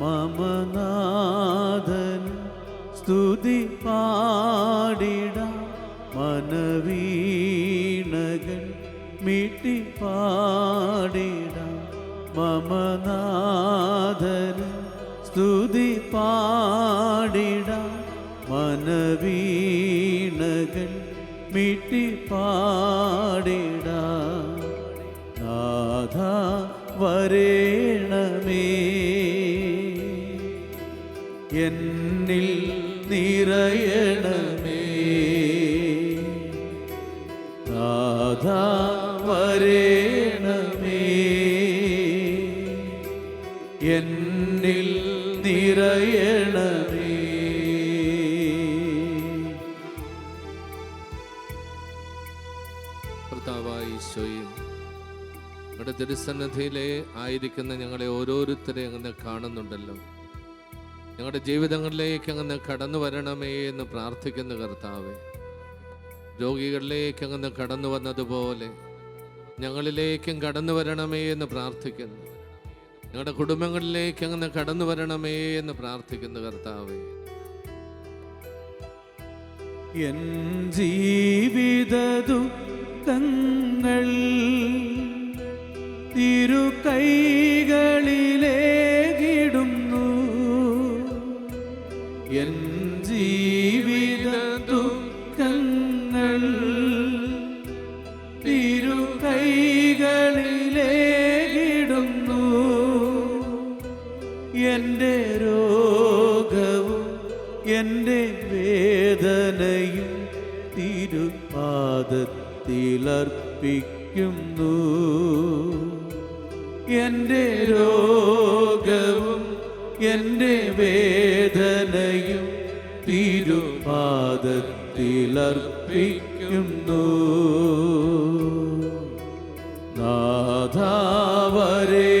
മമനാഥൻ സ്തുതി പാടിട മനവീണകൾ മീട്ടി പാടിട മമനാഥൻ സ്തുതി പാടിട മനവീണകൾ മീട്ടി പാടിട. നാഥ വരേണമേ നിറയണമേ. എന്നിൽ ആയിരിക്കുന്ന ഞങ്ങളെ ഓരോരുത്തരെ അങ്ങനെ കാണുന്നുണ്ടല്ലോ. ഞങ്ങളുടെ ജീവിതങ്ങളിലേക്ക് അങ്ങ് കടന്നു വരണമേ എന്ന് പ്രാർത്ഥിക്കുന്ന കർത്താവെ. രോഗികളിലേക്ക് അങ്ങ് കടന്നു വന്നതുപോലെ ഞങ്ങളിലേക്കും കടന്നു വരണമേ എന്ന് പ്രാർത്ഥിക്കുന്നു. ഞങ്ങളുടെ കുടുംബങ്ങളിലേക്ക് അങ്ങനെ കടന്നു വരണമേ എന്ന് പ്രാർത്ഥിക്കുന്നു കർത്താവേ. എൻ ജീവിത ദുഃഖങ്ങൾ തിരു വേദനയും തിരുപാദത്തിലർപ്പിക്കുന്നു. എന്റെ രോഗവും എന്റെ വേദനയും തിരുപാദത്തിലർപ്പിക്കുന്നു. നാഥാവരേണമേ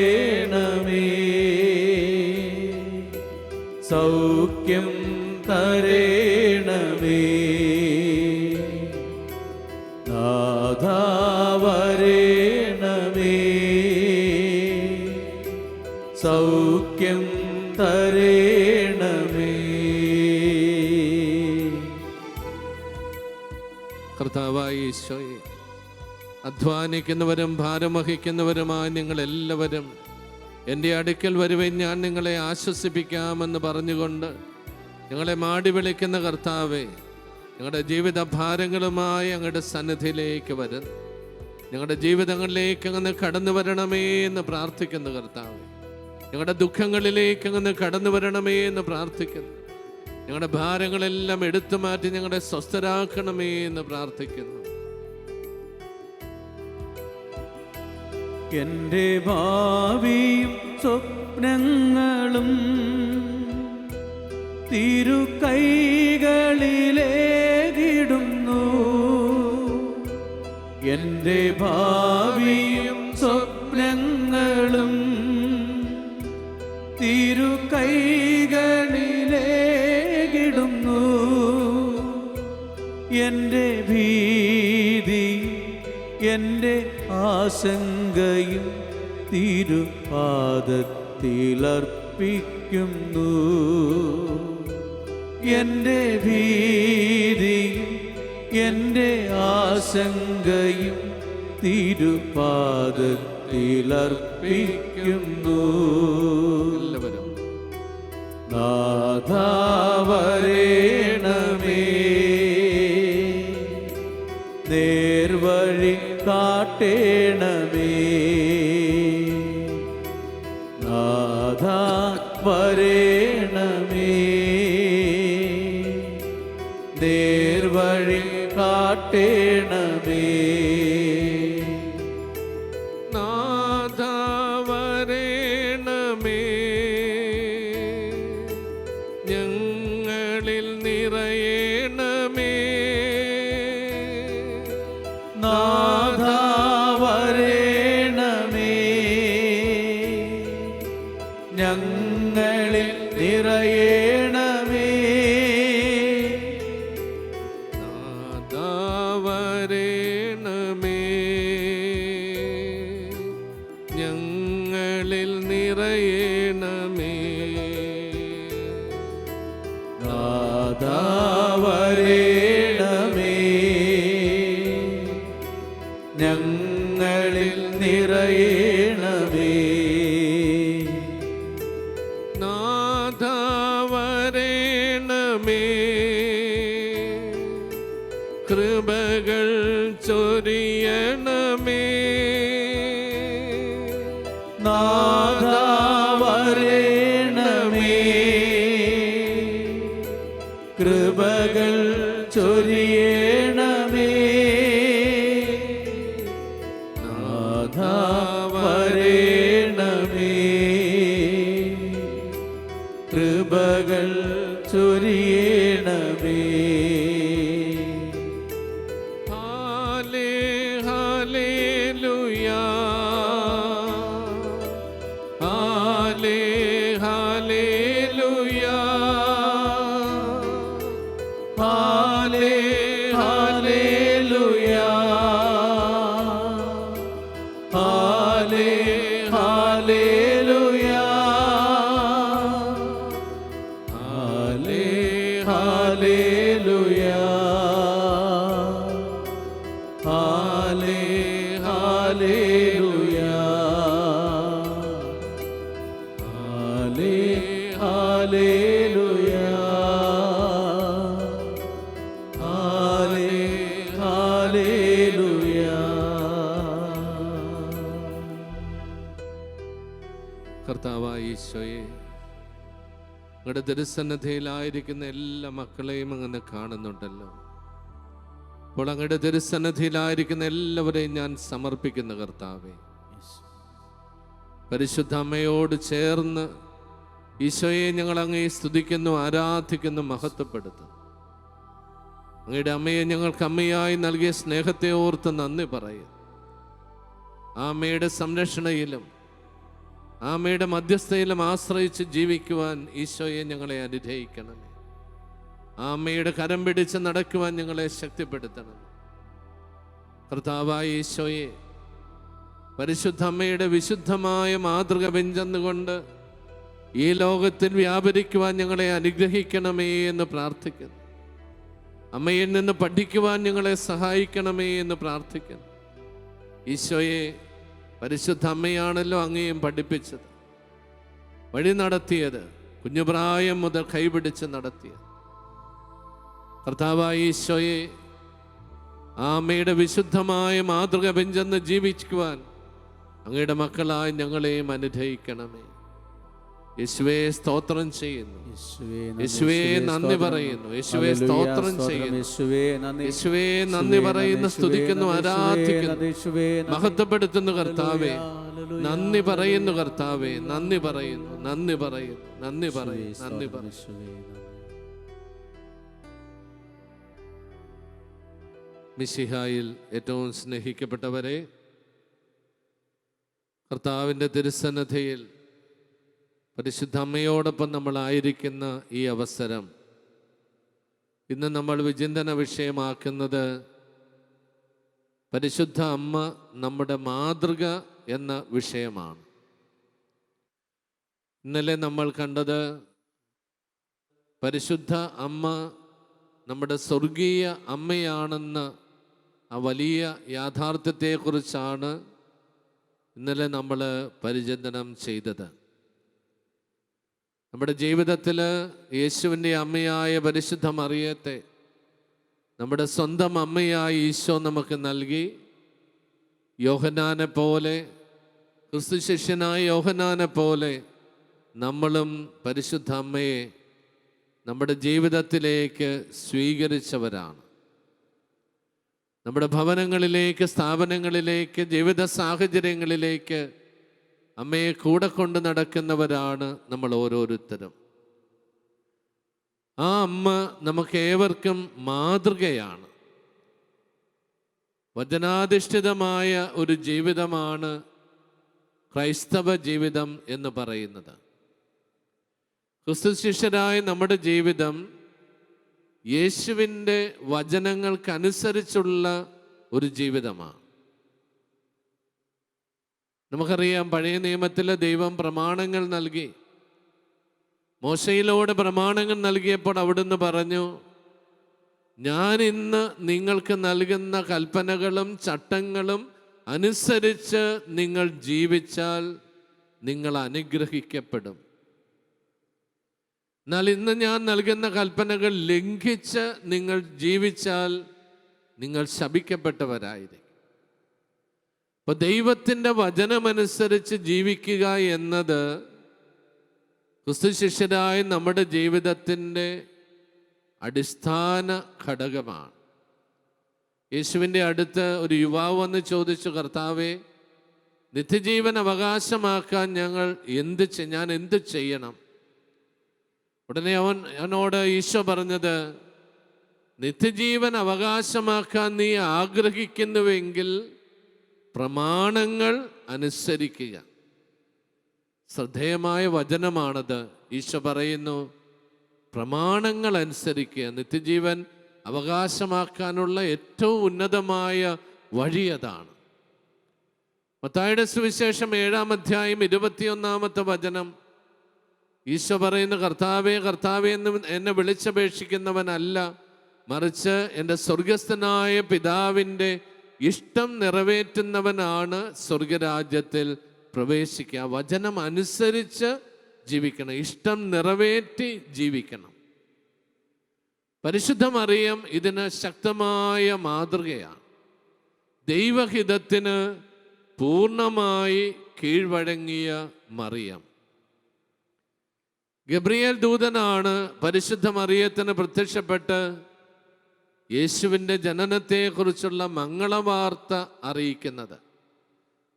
ഈശോയെ അധ്വാനിക്കുന്നവരും ഭാരമഹിക്കുന്നവരുമായ നിങ്ങളെല്ലാവരും എന്റെ അടുക്കൽ വരുവേ ഞാൻ നിങ്ങളെ ആശ്വസിപ്പിക്കാമെന്ന് പറഞ്ഞുകൊണ്ട് ഞങ്ങളെ മാടി വിളിക്കുന്ന കർത്താവെ ഞങ്ങളുടെ ജീവിത ഭാരങ്ങളുമായി അങ്ങയുടെ സന്നിധിയിലേക്ക് വരുന്നു ഞങ്ങളുടെ ജീവിതങ്ങളിലേക്ക് അങ്ങനെ കടന്നു വരണമേ എന്ന് പ്രാർത്ഥിക്കുന്നു കർത്താവ്. ഞങ്ങളുടെ ദുഃഖങ്ങളിലേക്ക് അങ്ങനെ കടന്നു വരണമേ എന്ന് പ്രാർത്ഥിക്കുന്നു. ഞങ്ങളുടെ ഭാരങ്ങളെല്ലാം എടുത്തു മാറ്റി ഞങ്ങളെ സ്വസ്ഥരാക്കണമേ എന്ന് പ്രാർത്ഥിക്കുന്നു. എന്റെ ഭാവിയും സ്വപ്നങ്ങളും തിരു കൈകളിലേകിടുന്നു എന്റെ ഭാവിയും സ്വപ്നങ്ങളും തിരു കൈകളിലേകിടുന്നു എന്റെ ഭീതി എന്റെ ആശങ്കയും തിരുപാദത്തിലർപ്പിക്കുന്നു. എന്റെ ഭീതിയും എന്റെ ആശങ്കയും തിരുപാദത്തിലർപ്പിക്കുന്നു. എല്ലാവരും. കാട്ടേണമേ. നാഥ വരേണമേ നേർവഴി കാട്ടേണമേ ছড়িয়ে കർത്താവായ ഈശോയെ എല്ലാ മക്കളെയും അങ്ങനെ കാണുന്നുണ്ടല്ലോ. അപ്പോൾ അങ്ങയുടെ തിരുസന്നധിയിലായിരിക്കുന്ന എല്ലാവരെയും ഞാൻ സമർപ്പിക്കുന്ന കർത്താവെ പരിശുദ്ധ അമ്മയോട് ചേർന്ന് ഈശോയെ ഞങ്ങൾ അങ്ങയെ സ്തുതിക്കുന്നു ആരാധിക്കുന്നു മഹത്വപ്പെടുത്തുന്നു. അങ്ങയുടെ അമ്മയെ ഞങ്ങൾക്ക് അമ്മയായി നൽകിയ സ്നേഹത്തെ ഓർത്ത് നന്ദി പറയും ആ അമ്മയുടെ സംരക്ഷണയിലും ആ അമ്മയുടെ മധ്യസ്ഥയിലും ആശ്രയിച്ച് ജീവിക്കുവാൻ ഈശോയെ ഞങ്ങളെ അനുഗ്രഹിക്കണമേ. ആ അമ്മയുടെ കരം പിടിച്ച് നടക്കുവാൻ ഞങ്ങളെ ശക്തിപ്പെടുത്തണം കർത്താവായ ഈശോയെ പരിശുദ്ധ അമ്മയുടെ വിശുദ്ധമായ മാതൃക വെഞ്ചെന്നുകൊണ്ട് ഈ ലോകത്തിൽ വ്യാപരിക്കുവാൻ ഞങ്ങളെ അനുഗ്രഹിക്കണമേ എന്ന് പ്രാർത്ഥിക്കുന്നു. അമ്മയിൽ നിന്ന് പഠിക്കുവാൻ ഞങ്ങളെ സഹായിക്കണമേ എന്ന് പ്രാർത്ഥിക്കുന്നു. ഈശോയെ പരിശുദ്ധ അമ്മയാണല്ലോ അങ്ങേയും പഠിപ്പിച്ചത്. വഴി നടത്തിയത് കുഞ്ഞുപ്രായം മുതൽ കൈപിടിച്ച് നടത്തിയത്. കർത്താവായ ഈശോയെ ആ അമ്മയുടെ വിശുദ്ധമായ മാതൃക പിഞ്ചെന്ന് ജീവിക്കുവാൻ അങ്ങയുടെ മക്കളായി ഞങ്ങളെയും അനുഗ്രഹിക്കണമേ. യേശുവേ സ്തോത്രം ചെയ്യുന്നു. യേശുവേ നന്ദി പറയുന്നു. യേശുവേ സ്തോത്രം ചെയ്യുന്നു. യേശുവേ നന്ദി പറയുന്നു. സ്തുതിക്കുന്നു ആരാധിക്കുന്നു മഹത്വപ്പെടുത്തുന്നു കർത്താവേ നന്ദി പറയുന്നു കർത്താവേ. നന്ദി പറയുന്നു നന്ദി പറയുന്നു നന്ദി പറയുന്നു നന്ദി പറയുന്നു. മിശിഹായിൽ ഏറ്റവും സ്നേഹിക്കപ്പെട്ടവരെ കർത്താവിന്റെ തിരുസന്നതയിൽ പരിശുദ്ധ അമ്മയോടൊപ്പം നമ്മളായിരിക്കുന്ന ഈ അവസരം. ഇന്ന് നമ്മൾ വിചിന്തന വിഷയമാക്കുന്നത് പരിശുദ്ധ അമ്മ നമ്മുടെ മാതൃക എന്ന വിഷയമാണ്. ഇന്നലെ നമ്മൾ കണ്ടത് പരിശുദ്ധ അമ്മ നമ്മുടെ സ്വർഗീയ അമ്മയാണെന്ന ആ വലിയ യാഥാർത്ഥ്യത്തെക്കുറിച്ചാണ് ഇന്നലെ നമ്മൾ പരിചിന്തനം ചെയ്തത്. നമ്മുടെ ജീവിതത്തിൽ യേശുവിന്റെ അമ്മയായ പരിശുദ്ധ മറിയത്തെ നമ്മുടെ സ്വന്തം അമ്മയായി ഈശോ നമുക്ക് നൽകി. യോഹനാനെ പോലെ ക്രിസ്തു ശിഷ്യനായ യോഹനാനെ പോലെ നമ്മളും പരിശുദ്ധ അമ്മയെ നമ്മുടെ ജീവിതത്തിലേക്ക് സ്വീകരിച്ചവരാണ്. നമ്മുടെ ഭവനങ്ങളിലേക്ക് സ്ഥാപനങ്ങളിലേക്ക് ജീവിത സാഹചര്യങ്ങളിലേക്ക് അമ്മയെ കൂടെ കൊണ്ട് നടക്കുന്നവരാണ് നമ്മൾ ഓരോരുത്തരും. ആ അമ്മ നമുക്ക് ഏവർക്കും മാതൃകയാണ്. വചനാധിഷ്ഠിതമായ ഒരു ജീവിതമാണ് ക്രൈസ്തവ ജീവിതം എന്ന് പറയുന്നത്. ക്രിസ്തുശിഷ്യരായ നമ്മുടെ ജീവിതം യേശുവിന്റെ വചനങ്ങൾക്കനുസരിച്ചുള്ള ഒരു ജീവിതമാണ്. നമുക്കറിയാം പഴയ നിയമത്തിൽ ദൈവം പ്രമാണങ്ങൾ നൽകി. മോശയിലോട് പ്രമാണങ്ങൾ നൽകിയപ്പോൾ അവിടുന്ന് പറഞ്ഞു ഞാൻ ഇന്ന് നിങ്ങൾക്ക് നൽകുന്ന കൽപ്പനകളും ചട്ടങ്ങളും അനുസരിച്ച് നിങ്ങൾ ജീവിച്ചാൽ നിങ്ങൾ അനുഗ്രഹിക്കപ്പെടും. എന്നാൽ ഇന്ന് ഞാൻ നൽകുന്ന കൽപ്പനകൾ ലംഘിച്ച് നിങ്ങൾ ജീവിച്ചാൽ നിങ്ങൾ ശപിക്കപ്പെട്ടവരായിരിക്കും. അപ്പൊ ദൈവത്തിന്റെ വചനമനുസരിച്ച് ജീവിക്കുക എന്നത് ക്രിസ്തു ശിഷ്യരായ നമ്മുടെ ജീവിതത്തിന്റെ അടിസ്ഥാന ഘടകമാണ്. യേശുവിന്റെ അടുത്ത് ഒരു യുവാവ് വന്ന് ചോദിച്ചു കർത്താവെ നിത്യജീവൻ അവകാശമാക്കാൻ ഞങ്ങൾ എന്ത് ഞാൻ എന്ത് ചെയ്യണം? ഉടനെ അവൻ അവനോട് ഈശോ പറഞ്ഞത് നിത്യജീവൻ അവകാശമാക്കാൻ നീ ആഗ്രഹിക്കുന്നുവെങ്കിൽ പ്രമാണങ്ങൾ അനുസരിക്കുക. ശ്രദ്ധേയമായ വചനമാണത്. ഈശോ പറയുന്നു പ്രമാണങ്ങൾ അനുസരിക്കുക. നിത്യജീവൻ അവകാശമാക്കാനുള്ള ഏറ്റവും ഉന്നതമായ വഴി അതാണ്. മത്തായുടെ സുവിശേഷം ഏഴാം അധ്യായം ഇരുപത്തിയൊന്നാമത്തെ വചനം. ഈശോ പറയുന്ന കർത്താവേ കർത്താവേ എന്ന് എന്നെ വിളിച്ചപേക്ഷിക്കുന്നവനല്ല മറിച്ച് എന്റെ സ്വർഗസ്ഥനായ പിതാവിന്റെ ഇഷ്ടം നിറവേറ്റുന്നവനാണ് സ്വർഗരാജ്യത്തിൽ പ്രവേശിക്കുക. വചനം അനുസരിച്ച് ജീവിക്കണം. ഇഷ്ടം നിറവേറ്റി ജീവിക്കണം. പരിശുദ്ധമറിയം ഇതിന് ശക്തമായ മാതൃകയാണ്. ദൈവഹിതത്തിന് പൂർണമായി കീഴ്വഴങ്ങിയ മറിയം. ഗബ്രിയേൽ ദൂതനാണ് പരിശുദ്ധ മറിയത്തിന് പ്രത്യക്ഷപ്പെട്ട് യേശുവിന്റെ ജനനത്തെക്കുറിച്ചുള്ള മംഗളവാർത്ത അറിയിക്കുന്നത്.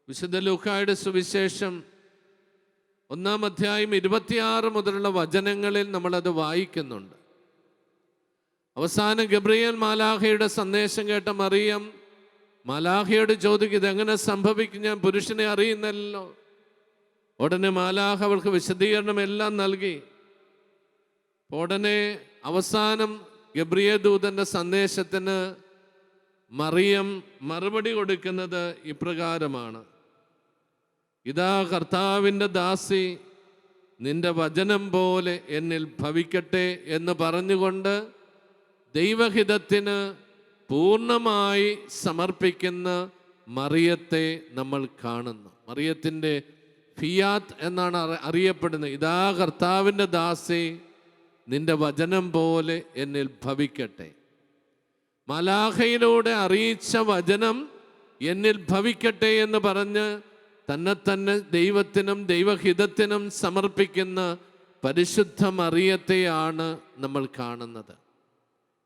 വിശുദ്ധ ലൂക്കായുടെ സുവിശേഷം ഒന്നാം അധ്യായം ഇരുപത്തിയാറ് മുതലുള്ള വചനങ്ങളിൽ നമ്മളത് വായിക്കുന്നുണ്ട്. അവസാനം ഗബ്രിയൽ മാലാഹയുടെ സന്ദേശം കേട്ട മറിയം മാലാഹയോട് ചോദിക്കും ഇതെങ്ങനെ സംഭവിക്കും? ഞാൻ പുരുഷനെ അറിയുന്നല്ലോ. ഉടനെ മാലാഹ അവൾക്ക് വിശദീകരണം എല്ലാം നൽകി. ഉടനെ അവസാനം ഗബ്രിയ ദൂതന്റെ സന്ദേശത്തിന് മറിയം മറുപടി കൊടുക്കുന്നത് ഇപ്രകാരമാണ്. ഇതാ കർത്താവിന്റെ ദാസി നിന്റെ വചനം പോലെ എന്നിൽ ഭവിക്കട്ടെ എന്ന് പറഞ്ഞുകൊണ്ട് ദൈവഹിതത്തിന് പൂർണമായി സമർപ്പിക്കുന്ന മറിയത്തെ നമ്മൾ കാണുന്നു. മറിയത്തിന്റെ ഫിയാത്ത് എന്നാണ് അറിയപ്പെടുന്നത്. ഇതാ കർത്താവിന്റെ ദാസി നിന്റെ വചനം പോലെ എന്നിൽ ഭവിക്കട്ടെ. മലാഹയിലൂടെ അറിയിച്ച വചനം എന്നിൽ ഭവിക്കട്ടെ എന്ന് പറഞ്ഞ് തന്നെ തന്നെ ദൈവത്തിനും ദൈവഹിതത്തിനും സമർപ്പിക്കുന്ന പരിശുദ്ധ മറിയത്തെയാണ് നമ്മൾ കാണുന്നത്.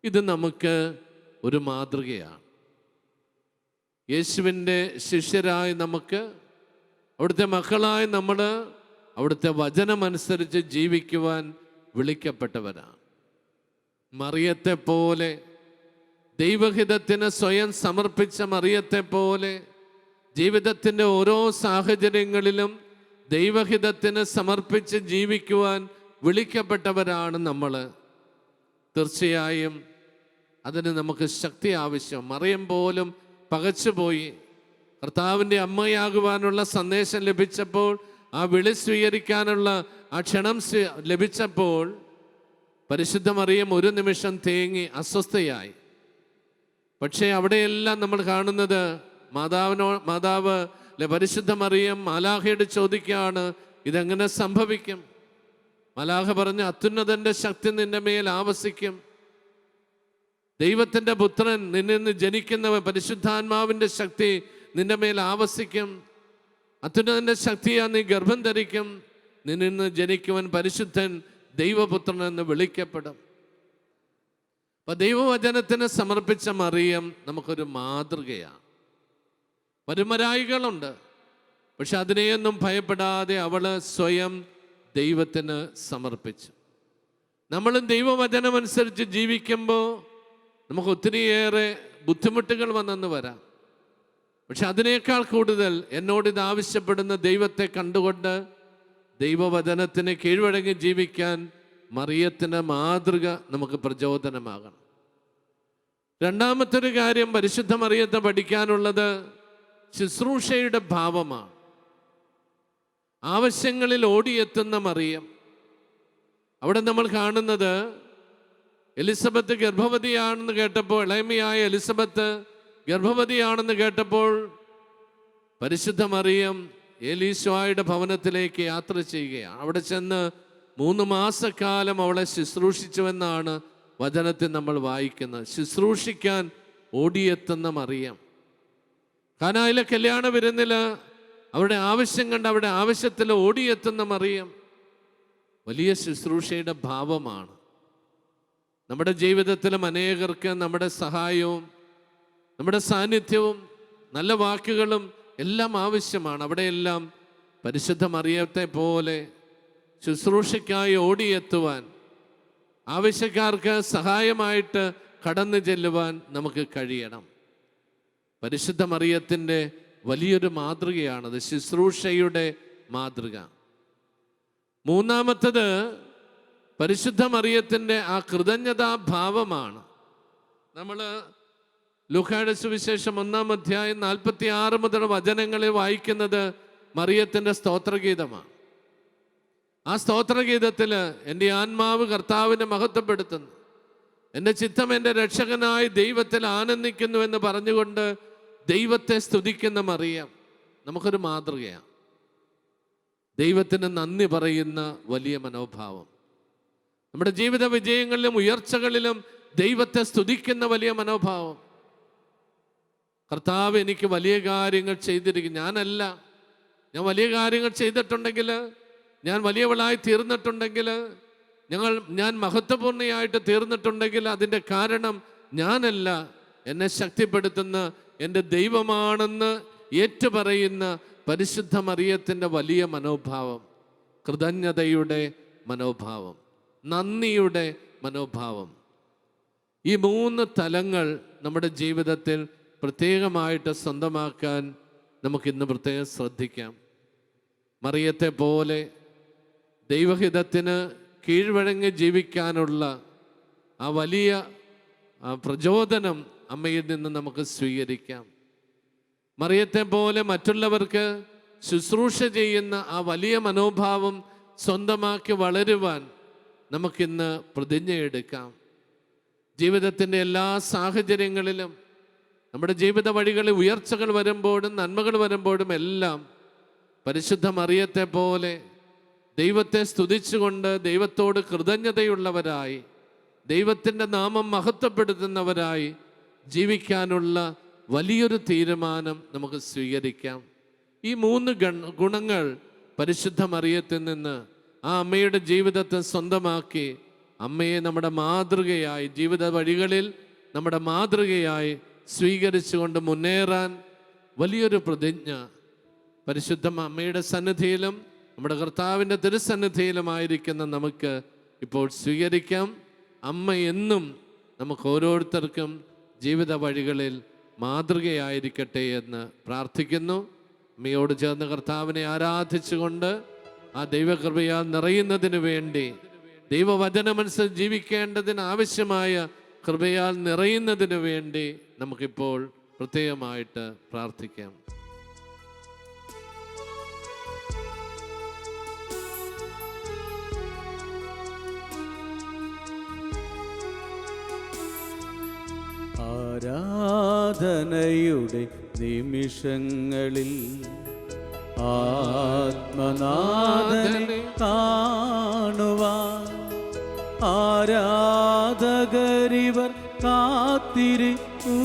ഇത് നമുക്ക് ഒരു മാതൃകയാണ്. യേശുവിന്റെ ശിഷ്യരായി നമുക്ക് അവിടുത്തെ മക്കളായി നമ്മൾ അവിടുത്തെ വചനമനുസരിച്ച് ജീവിക്കുവാൻ വിളിക്കപ്പെട്ടവരാണ് മറിയത്തെ പോലെ ദൈവഹിതത്തിന് സ്വയം സമർപ്പിച്ച മറിയത്തെ പോലെ ജീവിതത്തിന്റെ ഓരോ സാഹചര്യങ്ങളിലും ദൈവഹിതത്തിന് സമർപ്പിച്ച് ജീവിക്കുവാൻ വിളിക്കപ്പെട്ടവരാണ് നമ്മൾ. തീർച്ചയായും അതിന് നമുക്ക് ശക്തി ആവശ്യം. മറിയം പോലും പകച്ചുപോയി. കർത്താവിന്റെ അമ്മയാകുവാനുള്ള സന്ദേശം ലഭിച്ചപ്പോൾ ആ വിളി സ്വീകരിക്കാനുള്ള ആ ക്ഷണം ലഭിച്ചപ്പോൾ പരിശുദ്ധ മറിയം ഒരു നിമിഷം തേങ്ങി അസ്വസ്ഥയായി. പക്ഷേ അവിടെയെല്ലാം നമ്മൾ കാണുന്നത് മാതാവിനോ മാതാവ് പരിശുദ്ധ മറിയം മാലാഹയോട് ചോദിക്കുകയാണ് ഇതെങ്ങനെ സംഭവിക്കും മലാഹ പറഞ്ഞ് അത്യുന്നതന്റെ ശക്തി നിന്റെ മേൽ ആവസിക്കും. ദൈവത്തിന്റെ പുത്രൻ നിന്നിൽ നിന്ന് ജനിക്കുന്നവ പരിശുദ്ധാത്മാവിന്റെ ശക്തി നിന്റെ മേൽ ആവസിക്കും. അത്യുന്നതന്റെ ശക്തിയാ നീ ഗർഭം ധരിക്കും. നിന്നിൽ നിന്ന് ജനിക്കുവൻ പരിശുദ്ധൻ ദൈവപുത്രൻ എന്ന് വിളിക്കപ്പെടും. അപ്പൊ ദൈവവചനത്തിന് സമർപ്പിച്ച മറിയം നമുക്കൊരു മാതൃകയാണ്. വരുമരായികളുണ്ട് പക്ഷെ അതിനെയൊന്നും ഭയപ്പെടാതെ അവൾ സ്വയം ദൈവത്തിന് സമർപ്പിച്ചു. നമ്മളും ദൈവവചനമനുസരിച്ച് ജീവിക്കുമ്പോൾ നമുക്ക് ഒത്തിരിയേറെ ബുദ്ധിമുട്ടുകൾ വന്നെന്ന് വരാം. പക്ഷെ അതിനേക്കാൾ കൂടുതൽ എന്നോട് ഇത് ആവശ്യപ്പെടുന്ന ദൈവത്തെ കണ്ടുകൊണ്ട് ദൈവവചനത്തിന് കീഴ്വഴങ്ങി ജീവിക്കാൻ മറിയത്തിന് മാതൃക നമുക്ക് പ്രചോദനമാകണം. രണ്ടാമത്തൊരു കാര്യം പരിശുദ്ധ മറിയത്തെ പഠിക്കാനുള്ളത് ശുശ്രൂഷയുടെ ഭാവമാണ്. ആവശ്യങ്ങളിൽ ഓടിയെത്തുന്ന മറിയം. അവിടെ നമ്മൾ കാണുന്നത് എലിസബത്ത് ഗർഭവതിയാണെന്ന് കേട്ടപ്പോൾ ഇളയമയായ എലിസബത്ത് ഗർഭവതിയാണെന്ന് കേട്ടപ്പോൾ പരിശുദ്ധ മറിയം ഏലീശോയുടെ ഭവനത്തിലേക്ക് യാത്ര ചെയ്യുകയാണ്. അവിടെ ചെന്ന് മൂന്ന് മാസക്കാലം അവളെ ശുശ്രൂഷിച്ചുവെന്നാണ് വചനത്തിൽ നമ്മൾ വായിക്കുന്നത്. ശുശ്രൂഷിക്കാൻ ഓടിയെത്തുന്ന മറിയം. കാനായിലെ കല്യാണ വിരുന്നിൽ അവരുടെ ആവശ്യം കണ്ട് അവരുടെ ആവശ്യത്തിൽ ഓടിയെത്തുന്ന മറിയം വലിയ ശുശ്രൂഷയുടെ ഭാവമാണ്. നമ്മുടെ ജീവിതത്തിലും അനേകർക്ക് നമ്മുടെ സഹായവും നമ്മുടെ സാന്നിധ്യവും നല്ല വാക്കുകളും എല്ലാം ആവശ്യമാണ്. അവിടെയെല്ലാം പരിശുദ്ധ മറിയത്തെ പോലെ ശുശ്രൂഷയ്ക്കായി ഓടിയെത്തുവാൻ ആവശ്യക്കാർക്ക് സഹായമായിട്ട് കടന്നു ചെല്ലുവാൻ നമുക്ക് കഴിയണം. പരിശുദ്ധ മറിയത്തിന്റെ വലിയൊരു മാതൃകയാണത് ശുശ്രൂഷയുടെ മാതൃക. മൂന്നാമത്തത് പരിശുദ്ധ മറിയത്തിന്റെ ആ കൃതജ്ഞതാ ഭാവമാണ് നമ്മൾ ലുഖായുടെ സുവിശേഷം ഒന്നാം അധ്യായം നാൽപ്പത്തി ആറ് മുതൽ വചനങ്ങളെ വായിക്കുന്നത് മറിയത്തിന്റെ സ്തോത്രഗീതമാണ്. ആ സ്തോത്രഗീതത്തിൽ എന്റെ ആത്മാവ് കർത്താവിനെ മഹത്വപ്പെടുത്തുന്നു. എന്റെ ചിത്തം എന്റെ രക്ഷകനായി ദൈവത്തിൽ ആനന്ദിക്കുന്നു എന്ന് പറഞ്ഞുകൊണ്ട് ദൈവത്തെ സ്തുതിക്കുന്ന മറിയം നമുക്കൊരു മാതൃകയാണ്. ദൈവത്തിന് നന്ദി പറയുന്ന വലിയ മനോഭാവം. നമ്മുടെ ജീവിത വിജയങ്ങളിലും ഉയർച്ചകളിലും ദൈവത്തെ സ്തുതിക്കുന്ന വലിയ മനോഭാവം. കർത്താവ് എനിക്ക് വലിയ കാര്യങ്ങൾ ചെയ്തിരിക്കും ഞാനല്ല. ഞാൻ വലിയ കാര്യങ്ങൾ ചെയ്തിട്ടുണ്ടെങ്കിൽ ഞാൻ വലിയവളായി തീർന്നിട്ടുണ്ടെങ്കിൽ ഞങ്ങൾ ഞാൻ മഹത്വപൂർണയായിട്ട് തീർന്നിട്ടുണ്ടെങ്കിൽ അതിന്റെ കാരണം ഞാനല്ല. എന്നെ ശക്തിപ്പെടുത്തുന്ന എന്റെ ദൈവമാണെന്ന് ഏറ്റുപറയുന്ന പരിശുദ്ധ മറിയത്തിന്റെ വലിയ മനോഭാവം. കൃതജ്ഞതയുടെ മനോഭാവം. നന്ദിയുടെ മനോഭാവം. ഈ മൂന്ന് തലങ്ങൾ നമ്മുടെ ജീവിതത്തിൽ പ്രത്യേകമായിട്ട് സ്വന്തമാക്കാൻ നമുക്കിന്ന് പ്രത്യേകം ശ്രദ്ധിക്കാം. മറിയത്തെ പോലെ ദൈവഹിതത്തിന് കീഴ്വഴങ്ങി ജീവിക്കാനുള്ള ആ വലിയ പ്രചോദനം അമ്മയിൽ നിന്ന് നമുക്ക് സ്വീകരിക്കാം. മറിയത്തെ പോലെ മറ്റുള്ളവർക്ക് ശുശ്രൂഷ ചെയ്യുന്ന ആ വലിയ മനോഭാവം സ്വന്തമാക്കി വളരുവാൻ നമുക്കിന്ന് പ്രതിജ്ഞയെടുക്കാം. ജീവിതത്തിന്റെ എല്ലാ സാഹചര്യങ്ങളിലും നമ്മുടെ ജീവിത വഴികളിൽ ഉയർച്ചകൾ വരുമ്പോഴും നന്മകൾ വരുമ്പോഴും എല്ലാം പരിശുദ്ധ മറിയത്തെ പോലെ ദൈവത്തെ സ്തുതിച്ചുകൊണ്ട് ദൈവത്തോട് കൃതജ്ഞതയുള്ളവരായി ദൈവത്തിന്റെ നാമം മഹത്വപ്പെടുത്തുന്നവരായി ജീവിക്കാനുള്ള വലിയൊരു തീരുമാനം നമുക്ക് സ്വീകരിക്കാം. ഈ മൂന്ന് ഗണ ഗുണങ്ങൾ പരിശുദ്ധ മറിയത്തിൽ നിന്ന് ആ അമ്മയുടെ ജീവിതത്തെ സ്വന്തമാക്കി അമ്മയെ നമ്മുടെ മാതൃകയായി ജീവിത വഴികളിൽ നമ്മുടെ മാതൃകയായി സ്വീകരിച്ചുകൊണ്ട് മുന്നേറാൻ വലിയൊരു പ്രതിജ്ഞ പരിശുദ്ധ അമ്മയുടെ സന്നിധിയിലും നമ്മുടെ കർത്താവിന്റെ തിരുസന്നിധിയിലുമായിരിക്കുന്ന നമുക്ക് ഇപ്പോൾ സ്വീകരിക്കാം. അമ്മ എന്നും നമുക്ക് ഓരോരുത്തർക്കും ജീവിത വഴികളിൽ മാതൃകയായിരിക്കട്ടെ എന്ന് പ്രാർത്ഥിക്കുന്നു. അമ്മയോട് ചേർന്ന് കർത്താവിനെ ആരാധിച്ചുകൊണ്ട് ആ ദൈവകൃപയാൽ നിറയുന്നതിന് വേണ്ടി ദൈവവചനമനുസരിച്ച് ജീവിക്കേണ്ടതിന് ആവശ്യമായ കൃപയാൽ നിറയുന്നതിന് വേണ്ടി നമുക്കിപ്പോൾ പ്രത്യേകമായിട്ട് പ്രാർത്ഥിക്കാം. ആരാധനയുടെ നിമിഷങ്ങളിൽ ആത്മനാഥനെ കാണുവാൻ ആരാധകരിവർ കാത്തിരിക്കൂ.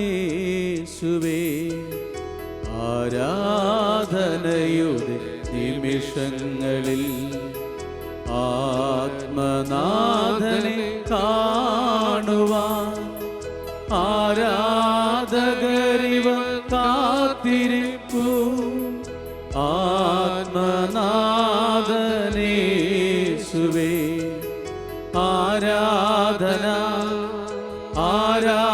ആത്മനാഥനേശുവേ ആരാധനയുടെ നിമിഷങ്ങളിൽ ആത്മനാഥനെ കാണുവാൻ ആരാധകരിവ ആരാധന ആരാധന.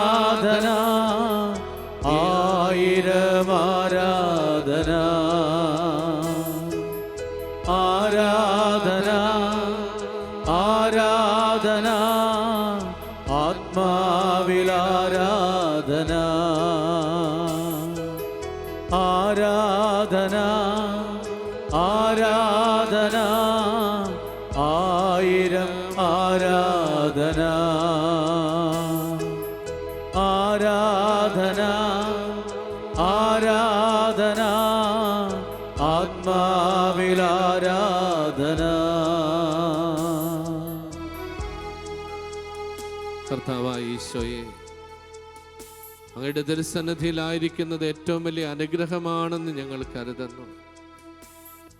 അങ്ങയുടെ ദർശനത്തിലായിരിക്കുന്നത് ഏറ്റവും വലിയ അനുഗ്രഹമാണെന്ന് ഞങ്ങൾ കരുതുന്നു.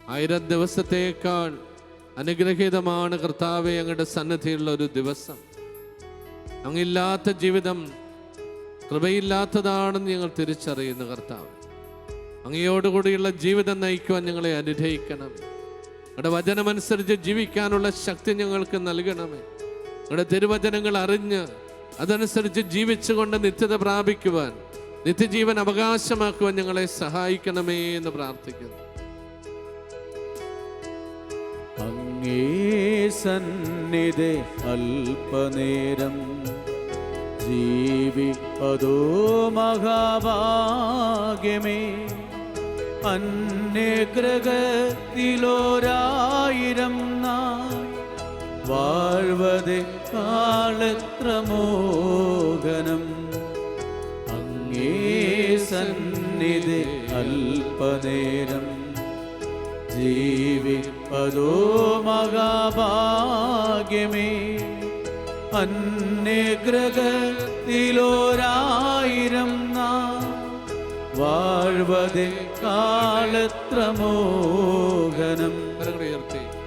ആയിരം ദിവസത്തേക്കാൾ അനുഗ്രഹീതമാണ് കർത്താവെ അങ്ങയുടെ സന്നിധിയുള്ള ഒരു ദിവസം. അങ്ങില്ലാത്ത ജീവിതം കൃപയില്ലാത്തതാണെന്ന് ഞങ്ങൾ തിരിച്ചറിയുന്നു കർത്താവ്. അങ്ങയോടുകൂടിയുള്ള ജീവിതം നയിക്കുവാൻ ഞങ്ങളെ അനുഗ്രഹിക്കണം. അങ്ങയുടെ വചനമനുസരിച്ച് ജീവിക്കാനുള്ള ശക്തി ഞങ്ങൾക്ക് നൽകണമേ. അങ്ങയുടെ തിരുവചനങ്ങൾ അറിഞ്ഞ് അതനുസരിച്ച് ജീവിച്ചുകൊണ്ട് നിത്യത പ്രാപിക്കുവാൻ നിത്യജീവൻ അവകാശമാക്കുവാൻ ഞങ്ങളെ സഹായിക്കണമേ എന്ന് പ്രാർത്ഥിക്കുന്നു. അങ്ങേ സന്നിധി അല്പനേരം ജീവിപ്പതോ മഹാഭാഗ്യമേ. അന്യഗ്രഹത്തിലോരായിരം നാൾ വാഴ്വത് കാളത്ര മോഹനം. അങ്ങേ സന്നിധി അല്പനേരം ജീവിപ്പതോ മഹാഭാഗ്യമേ. അന്യഗ്രഹത്തിലോരായിരം നാം വാഴ്വതേ കാലത്ര മോഹനം.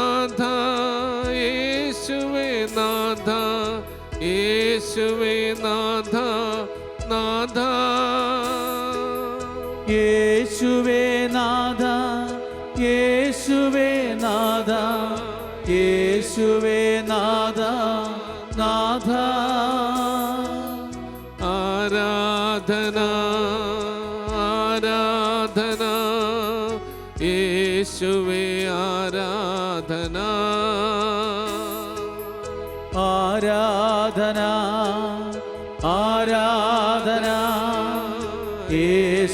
നാഥ യേശുവേ നാഥ യേശുവേ നാഥ നാഥ. യേശുവേ നാഥ യേശുവേ നാഥ യേശുവേ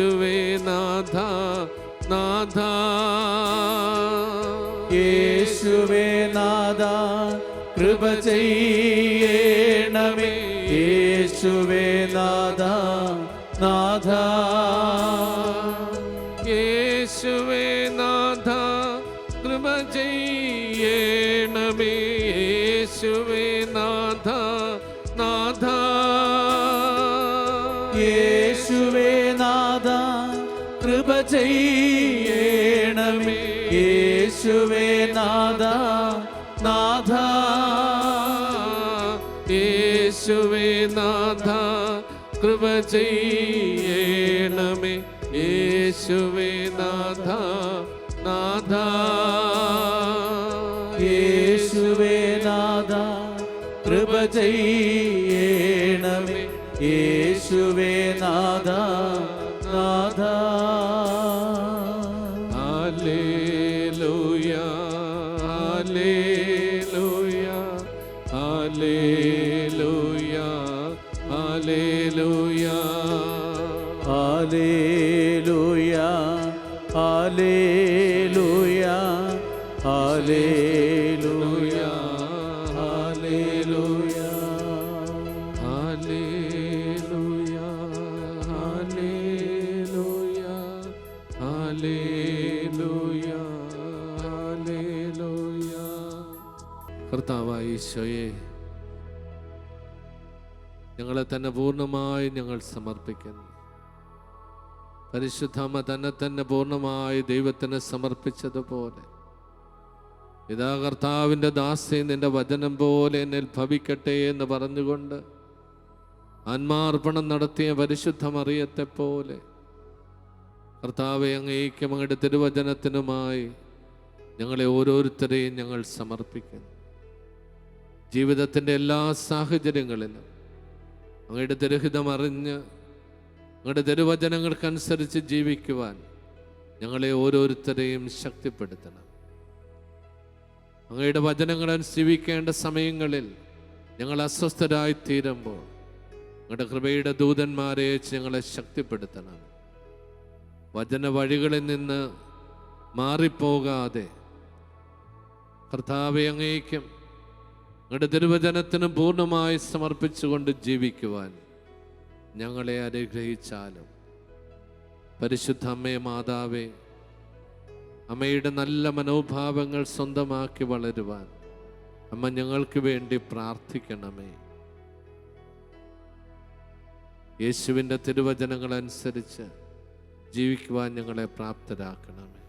യേശുവേ നാഥ നാഥ. യേശുവേ നാഥ കൃപ ചെയ്യണമേ. യേശുവേ നാഥ. ചെയ്യണമേ. യേശുവേ നാഥ നാഥ. യേശുവേ നാഥ കൃപ ചെയ്യണമേ. യേശുവേ നാഥ നാഥ. യേശുവേ നാഥ കൃപ ചെയ്യണമേ ഈശോയെ ഞങ്ങളെ തന്നെ പൂർണമായി ഞങ്ങൾ സമർപ്പിക്കുന്നു. പരിശുദ്ധമ്മ തന്നെ തന്നെ പൂർണമായി ദൈവത്തിന് സമർപ്പിച്ചതുപോലെ ഇതാ കർത്താവിന്റെ ദാസി നിന്റെ വചനം പോലെ എന്നിൽ ഭവിക്കട്ടെ എന്ന് പറഞ്ഞുകൊണ്ട് ആത്മാർപ്പണം നടത്തിയ പരിശുദ്ധ മറിയത്തെ പോലെ കർത്താവെ അങ്ങേക്കും അങ്ങയുടെ തിരുവചനത്തിനുമായി ഞങ്ങളെ ഓരോരുത്തരെയും ഞങ്ങൾ സമർപ്പിക്കുന്നു. ജീവിതത്തിന്റെ എല്ലാ സാഹചര്യങ്ങളിലും അങ്ങയുടെ ദുരഹിതം അറിഞ്ഞ് അങ്ങയുടെ ദുരുവചനങ്ങൾക്കനുസരിച്ച് ജീവിക്കുവാൻ ഞങ്ങളെ ഓരോരുത്തരെയും ശക്തിപ്പെടുത്തണം. അങ്ങയുടെ വചനങ്ങൾ ജീവിക്കേണ്ട സമയങ്ങളിൽ ഞങ്ങൾ അസ്വസ്ഥരായി തീരുമ്പോൾ അങ്ങയുടെ കൃപയുടെ ദൂതന്മാരെ ഞങ്ങളെ ശക്തിപ്പെടുത്തണം. വചന വഴികളിൽ നിന്ന് മാറിപ്പോകാതെ കർത്താവെ അങ്ങേക്കും അങ്ങയുടെ തിരുവചനത്തിന് പൂർണമായി സമർപ്പിച്ചുകൊണ്ട് ജീവിക്കുവാൻ ഞങ്ങളെ അനുഗ്രഹിച്ചാലും പരിശുദ്ധ അമ്മയെ മാതാവേ അമ്മയുടെ നല്ല മനോഭാവങ്ങൾ സ്വന്തമാക്കി വളരുവാൻ അമ്മ ഞങ്ങൾക്ക് വേണ്ടി പ്രാർത്ഥിക്കണമേ. യേശുവിന്റെ തിരുവചനങ്ങൾ അനുസരിച്ച് ജീവിക്കുവാൻ ഞങ്ങളെ പ്രാപ്തരാക്കണമേ.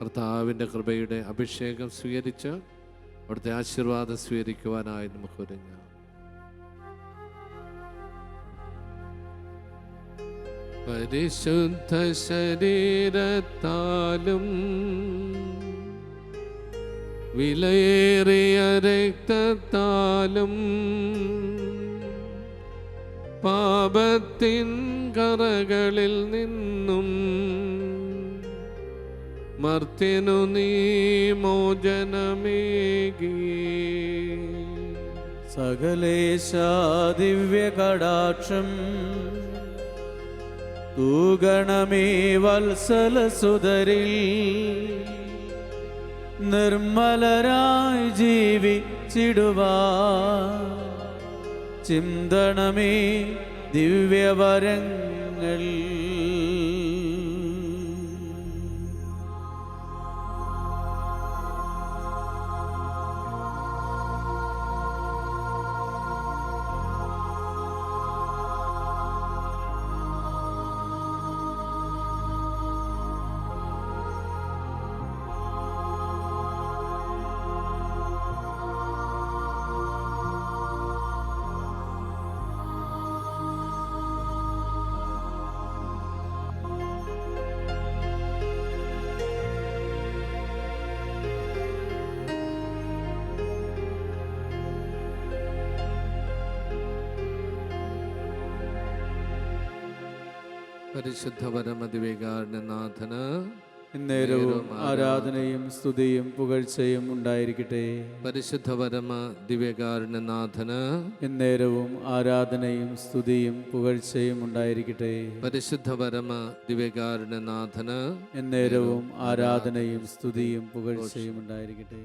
കർത്താവിന്റെ കൃപയുടെ അഭിഷേകം സ്വീകരിച്ച് അവിടുത്തെ ആശീർവാദം സ്വീകരിക്കുവാനായി നമുക്ക് ഒരുങ്ങാം. പരിശുദ്ധ ശരീരത്താലും വിലയേറിയ രക്തത്താലും പാപത്തിൻ കറകളിൽ നിന്നും മർത്യനു നീ മോചനമേകി. സകലേശാദിവ്യകടാക്ഷം തൂഗണമേ വത്സലസുതരിൽ നിർമ്മലരായി ജീവിച്ചിടുവാ ചിന്തണമേ ദിവ്യവരങ്ങൾ. പരിശുദ്ധ പരമദിവേകാരനാഥന് ഇന്നേരവും ആരാധനയും സ്തുതിയും പുകഴ്ചയും ഉണ്ടായിരിക്കട്ടെ. പരിശുദ്ധ പരമ ദിവ്യകാരുണ്യനാഥന് എന്നേരവും ആരാധനയും സ്തുതിയും പുകഴ്ചയും ഉണ്ടായിരിക്കട്ടെ. പരിശുദ്ധ പരമ ദിവ്യകാരുണ്യനാഥന് എന്നേരവും ആരാധനയും സ്തുതിയും പുകഴ്ചയും ഉണ്ടായിരിക്കട്ടെ.